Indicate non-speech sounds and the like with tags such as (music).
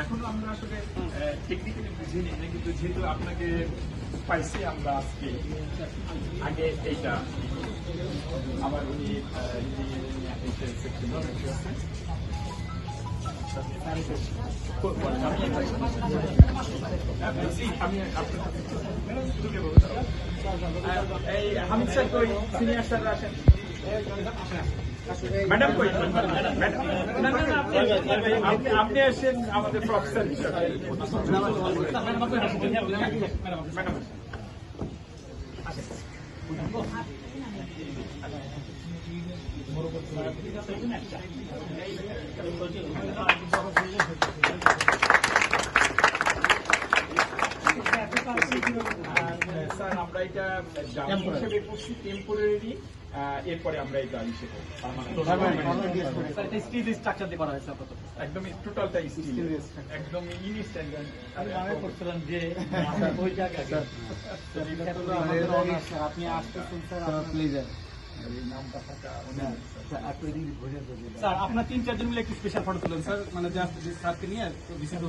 এখনও আমরা আসলে টেকনিক্যালি বুঝিনি না কিন্তু যেহেতু আপনাকে পাইছি আমরা আজকে আগে এইটা আবার উনি হামিদ স্যার কই সিনিয়র স্যার আসেন ম্যাডাম কই? আপনি আপনি আসেন আমাদের প্রফেসর ম্যাডাম স্যার আমরা এটা হিসেবে করছি টেম্পোরারি এরপরে আমরা এটা হিসেবে স্টিল স্ট্রাকচার দিয়ে করা হয়েছে আপাতত। একদমই টোটালটা স্টিল একদম আমি মনে করছিলাম যে (laughs) ওই জায়গায় আপনি আসতেছেন স্যার প্লিজ স্যার, আপনার তিন চারজন মিলে একটু স্পেশাল ফটো তুলেন, স্যার। মানে জাস্ট স্যারকে নিয়ে রিসিভ